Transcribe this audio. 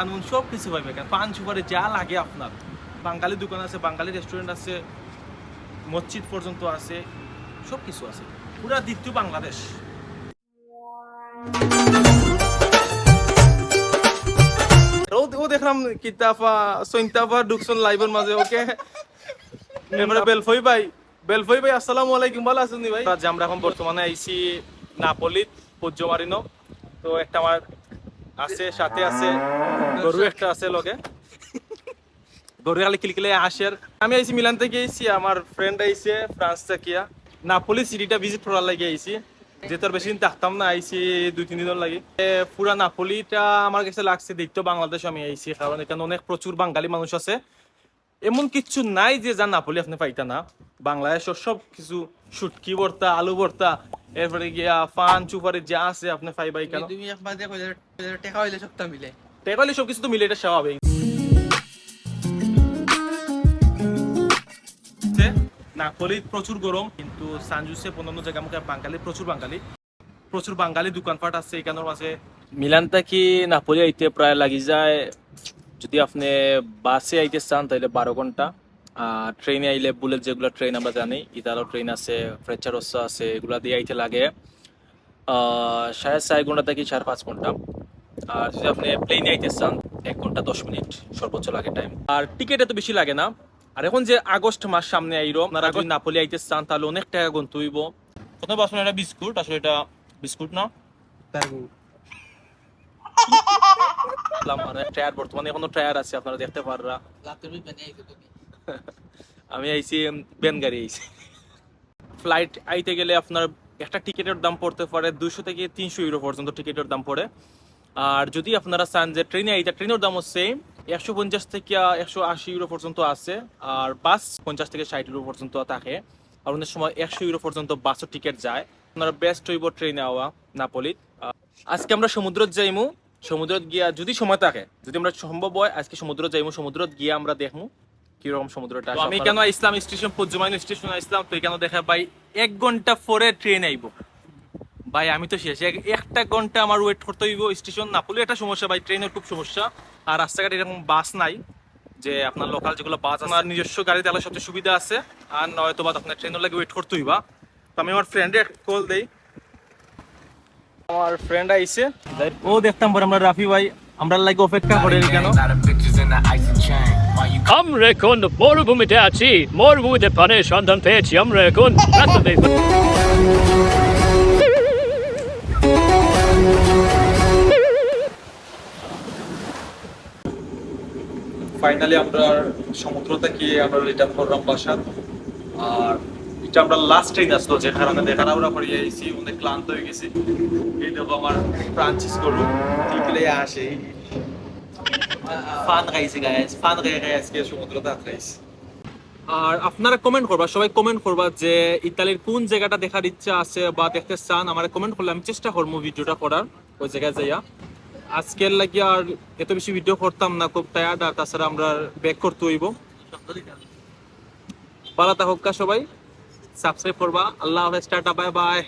আনুন সব কিছু পাইবে এখানে পান সুপারি যা লাগে আপনার। বাঙালি দোকান আছে, বাঙালি রেস্টুরেন্ট আছে, মসজিদ পর্যন্ত আছে সব কিছু আছে। পুরা দ্বিতীয় বাংলাদেশ। ও দেখলাম কিতাফা, সৈন্তাফা, ডুকসন লাইভের মাঝে, ওকে? এবারে বেলফই ভাই বেলফই ভাই, আসসালামু আলাইকুম, ভালো আছেন ভাই? যে আমরা এখন বর্তমানে আইছি নাপলিত পূজ্যমারিনো তো একটা আমার আছে সাথে আছে গরু একটা আছে লগে। গরু খালি কিলকিলে আসের আমি আইছি মিলান থেকে আইছি আমার ফ্রেন্ড আইছে ফ্রান্স থেকে নাপলি সিটিটা ভিজিট করার লাগে আইছি। আর বেশি দিন থাকতাম না আইছি দুই তিন দিন লাগে। পুরা নাপলিটা আমার কাছে লাগছে দেখতে বাংলাদেশ আমি আইছি কারণ এখানে অনেক প্রচুর বাঙালি মানুষ আছে। এমন কিছু নাই যে যা নাপলি আপনি পাইতা না। বাংলাদেশের সব কিছু শুটকি ভর্তা আলু ভর্তা এরপরে গিয়া ফান চুপারি যা আছে আপনি ফাই বাই কেন? তুমি একবার দেখো টেকা হইলে সপ্তাহ মিলে। টেকালি সব কিছু তো মিলে এটা স্বাভাবিক। নাপলি প্রচুর গরম কিন্তু সানজুসে অন্যান্য জায়গা মুখে বাঙালি প্রচুর বাঙালি। প্রচুর বাঙালি দোকানপাট আছে এখানের আছে। মিলান থেকে নাপলি আইতে প্রায় লাগি যায়। যদি আপনি বাসে আইতে চান তাহলে বারো ঘণ্টা। ট্রেনে আইলে বুলেট যেগুলো ট্রেন আমরা জানি ইতালো ট্রেন আছে ফ্রেচারসা আছে এগুলা দিয়ে আইতে লাগে। সাড়ে চার ঘণ্টা থেকে সাড়ে পাঁচ ঘণ্টা। আর যদি আপনি প্লেনে আইতে চান এক ঘণ্টা দশ মিনিট সর্বোচ্চ লাগে টাইম আর টিকিট এত বেশি লাগে না। আর এখন যে আগস্ট মাস সামনে আইরো আপনারা যদি নাপলি আইতে চান তাহলে অনেক টাকা গন্ত হইব। প্রথমে আসলে এটা বিস্কুট আসলে এটা বিস্কুট না। মানে টায়ার বর্তমানে এখনও টায়ার আছে আপনারা দেখতে পাররা। আমি আইছি বেন গাড়ি আইছি। ফ্লাইট আইতে গেলে আপনার একটা টিকিটের দাম পড়তে পারে দুশো থেকে তিনশো ইউরো পর্যন্ত টিকিটের দাম পড়ে। আর যদি আপনারা চান যে ট্রেনে আইতে, ট্রেনের দামও সেম একশো পঞ্চাশ থেকে একশো আশি ইউরো পর্যন্ত আছে, আর বাস পঞ্চাশ থেকে ষাট ইউরো পর্যন্ত থাকে। আর অনেক সময় একশো ইউরো পর্যন্ত বাসও টিকিট যায়। আপনারা বেস্ট হইব ট্রেনে আওয়া নাপলিত আজকে আমরা সমুদ্রত যাইমু, সমুদ্রত গিয়া যদি সময় থাকে, যদি আমরা সম্ভব হয়, আজকে সমুদ্র যাইমু, সমুদ্রত গিয়া আমরা দেখমু। কীরকম সমুদ্রটা আমি কেন ইসলাম স্টেশন পদ্মমাইন স্টেশন আসলাম তো কেন দেখা ভাই এক ঘণ্টা পরে ট্রেন আইব। ভাই আমি তো শেষ একটা ঘণ্টা আমার ওয়েট করতে হইব স্টেশন নাপলে একটা সমস্যা ভাই ট্রেনের খুব সমস্যা। আর রাস্তাঘাটে এরকম বাস নাই যে আপনার লোকাল যেগুলো বাস আমার নিজস্ব গাড়ি তাহলে সবচেয়ে সুবিধা আছে। আর নয়তো বা আপনার ট্রেনের লাগে ওয়েট করতে হইবা। তো আমি আমার ফ্রেন্ডে কল দেই। আমার ফ্রেন্ড আইছে। ও দেখতাম পরে আমরা রাফি ভাই আমরা লাগে অপেক্ষা করে কেন? আমরা এখন মরুভূমিতে আছি। মরুভূমিতে পানির সন্ধান পেয়েছি আমরা এখন ফাইনালি আমরা সমুদ্র থেকে আমরা রিটার্ন করলাম বাসার আর এটা আমরা লাস্ট ট্রেন আসলো, যে কারণে দেখা আমরা করে আইছি অনেক ক্লান্ত হয়ে গেছি। এই দেখো আমার ফ্রান্সিস টিকলে আসে। ফান গাইস ফান খাই খাই আজকে সমুদ্রতে আটকাইছি আর আপনারা কমেন্ট করবা, সবাই কমেন্ট করবা যে ইতালির কোন জায়গাটা দেখার ইচ্ছা আছে বা দেখতে চান, আমার কমেন্ট করলে আমি চেষ্টা করব ভিডিওটা করার, ওই জায়গায় যাইয়া। আজকের লাগি আর এত বেশি ভিডিও করতাম না, খুব টায়ার্ড আর তাছাড়া আমরা ব্যাক করতে হইব। ভালো থাকুক সবাই। সাবস্ক্রাইব করবা। আল্লাহ হাফেজ, টাটা বাই বাই